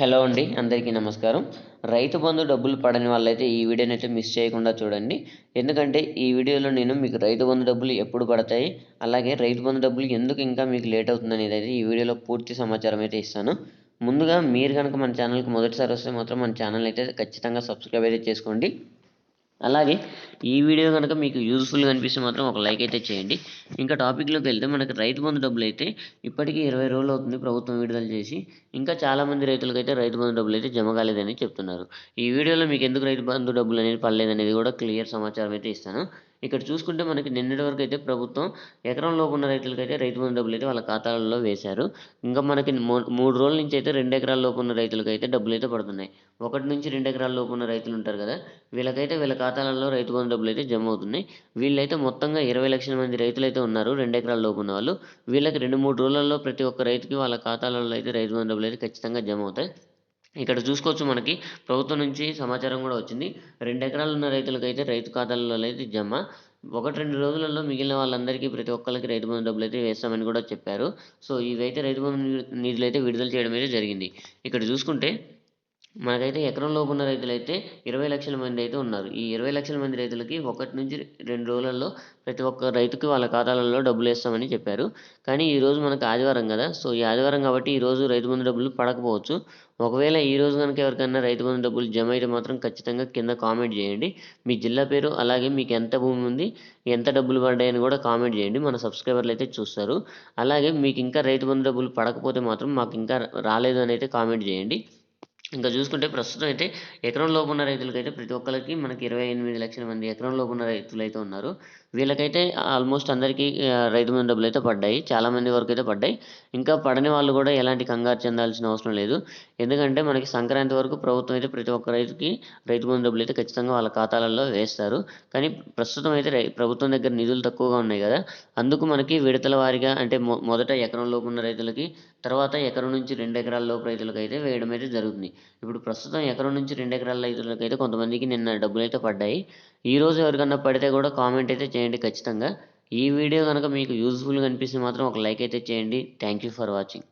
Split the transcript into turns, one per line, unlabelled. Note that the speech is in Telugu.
హలో అండి అందరికీ నమస్కారం. రైతు బంధు డబ్బులు పడని వాళ్ళైతే ఈ వీడియోని అయితే మిస్ చేయకుండా చూడండి. ఎందుకంటే ఈ వీడియోలో నేను మీకు రైతు బంధు డబ్బులు ఎప్పుడు పడతాయి అలాగే రైతు బంధు డబ్బులు ఎందుకు ఇంకా మీకు లేట్ అవుతుంది అనేది అయితే ఈ వీడియోలో పూర్తి సమాచారం అయితే ఇస్తాను. ముందుగా మీరు కనుక మన ఛానల్కి మొదటిసారి వస్తే మాత్రం మన ఛానల్ అయితే ఖచ్చితంగా సబ్స్క్రైబ్ అయితే చేసుకోండి. అలాగే ఈ వీడియో కనుక మీకు యూజ్ఫుల్గా అనిపిస్తే మాత్రం ఒక లైక్ అయితే చేయండి. ఇంకా టాపిక్లోకి వెళ్తే మనకి రైతు బంధు డబ్బులు అయితే ఇప్పటికీ ఇరవై రోజులు అవుతుంది ప్రభుత్వం విడుదల చేసి. ఇంకా చాలామంది రైతులకైతే రైతు బంధు డబ్బులు అయితే జమ కాలేదని చెప్తున్నారు. ఈ వీడియోలో మీకు ఎందుకు రైతు బంధు డబ్బులు అనేది పడలేదనేది కూడా క్లియర్ సమాచారం అయితే ఇస్తాను. ఇక్కడ చూసుకుంటే మనకి నిన్నటి వరకు అయితే ప్రభుత్వం ఎకరం లోపు ఉన్న రైతులకైతే రైతు బంధు డబ్బులు అయితే వాళ్ళ ఖాతాలలో వేశారు. ఇంకా మనకి మూ- మూడు రోజుల నుంచి అయితే రెండు ఎకరాల లోపు ఉన్న రైతులకైతే డబ్బులు అయితే పడుతున్నాయి. ఒకటి నుంచి రెండు ఎకరాల లోపు ఉన్న రైతులు ఉంటారు కదా వీళ్ళకైతే వీళ్ళ ఖాతాలలో రైతు బంధు డబ్బులు అయితే జమ అవుతున్నాయి. వీళ్ళైతే మొత్తంగా ఇరవై లక్షల మంది రైతులు అయితే ఉన్నారు రెండు ఎకరాల లోపు ఉన్న వాళ్ళు వీళ్ళకి రెండు మూడు రోజులలో ప్రతి ఒక్క రైతుకి వాళ్ళ ఖాతాలలో అయితే రైతు బంధు డబ్బులు అయితే ఖచ్చితంగా జమ అవుతాయి. ఇక్కడ చూసుకోవచ్చు మనకి ప్రభుత్వం నుంచి సమాచారం కూడా వచ్చింది. రెండు ఎకరాలు ఉన్న రైతులకైతే రైతు ఖాతాలలో అయితే జమ. ఒకటి రెండు రోజులలో మిగిలిన వాళ్ళందరికీ ప్రతి ఒక్కరికి రైతు బంధు డబ్బులు అయితే వేస్తామని కూడా చెప్పారు. సో ఇవైతే రైతు బంధు నిధులు అయితే విడుదల చేయడం అయితే జరిగింది. ఇక్కడ చూసుకుంటే మనకైతే ఎకరం లోపు ఉన్న రైతులు అయితే ఇరవై లక్షల మంది అయితే ఉన్నారు. ఈ ఇరవై లక్షల మంది రైతులకి ఒకటి నుంచి రెండు రోజులలో ప్రతి ఒక్క రైతుకి వాళ్ళ ఖాతాలలో డబ్బులు వేస్తామని చెప్పారు. కానీ ఈరోజు మనకు ఆదివారం కదా సో ఈ ఆదివారం కాబట్టి ఈ రోజు రైతు బంధు డబ్బులు పడకపోవచ్చు. ఒకవేళ ఈ రోజు కనుక ఎవరికైనా రైతు బంధు డబ్బులు జమ అయితే మాత్రం ఖచ్చితంగా కింద కామెంట్ చేయండి. మీ జిల్లా పేరు అలాగే మీకు ఎంత భూమి ఉంది ఎంత డబ్బులు పడ్డాయని కూడా కామెంట్ చేయండి. మన సబ్స్క్రైబర్లు అయితే చూస్తారు. అలాగే మీకు ఇంకా రైతు బంధు డబ్బులు పడకపోతే మాత్రం మాకు ఇంకా రాలేదు అని అయితే కామెంట్ చేయండి. ఇంకా చూసుకుంటే ప్రస్తుతం అయితే ఎకరం లోపు ఉన్న రైతులకైతే ప్రతి ఒక్కరికి మనకి ఇరవై ఎనిమిది లక్షల మంది ఎకరం లోపు ఉన్న రైతులు అయితే ఉన్నారు. వీళ్ళకైతే ఆల్మోస్ట్ అందరికీ రైతు బంధు డబ్బులు అయితే పడ్డాయి. చాలా మంది వరకు అయితే పడ్డాయి. ఇంకా పడని వాళ్ళు కూడా ఎలాంటి కంగారు చెందాల్సిన అవసరం లేదు. ఎందుకంటే మనకి సంక్రాంతి వరకు ప్రభుత్వం అయితే ప్రతి ఒక్క రైతుకి రైతు బంధు డబ్బులు అయితే ఖచ్చితంగా వాళ్ళ ఖాతాలలో వేస్తారు. కానీ ప్రస్తుతం అయితే రై- ప్రభుత్వం దగ్గర నిధులు తక్కువగా ఉన్నాయి కదా. అందుకు మనకి విడతల వారీగా అంటే మొ మొదట ఎకరం లోపు ఉన్న రైతులకి తర్వాత ఎకరం నుంచి రెండు ఎకరాల లోపు రైతులకు అయితే వేయడం అయితే జరుగుతుంది. ఇప్పుడు ప్రస్తుతం ఎకరం నుంచి రెండు ఎకరాల రైతులకు అయితే కొంతమందికి నిన్న డబ్బులు అయితే పడ్డాయి. ఈ రోజు ఎవరికన్నా పడితే కూడా కామెంట్ అయితే చేయండి ఖచ్చితంగా. ఈ వీడియో కనుక మీకు యూజ్ఫుల్గా అనిపిస్తే మాత్రం ఒక లైక్ అయితే చేయండి. Thank you for watching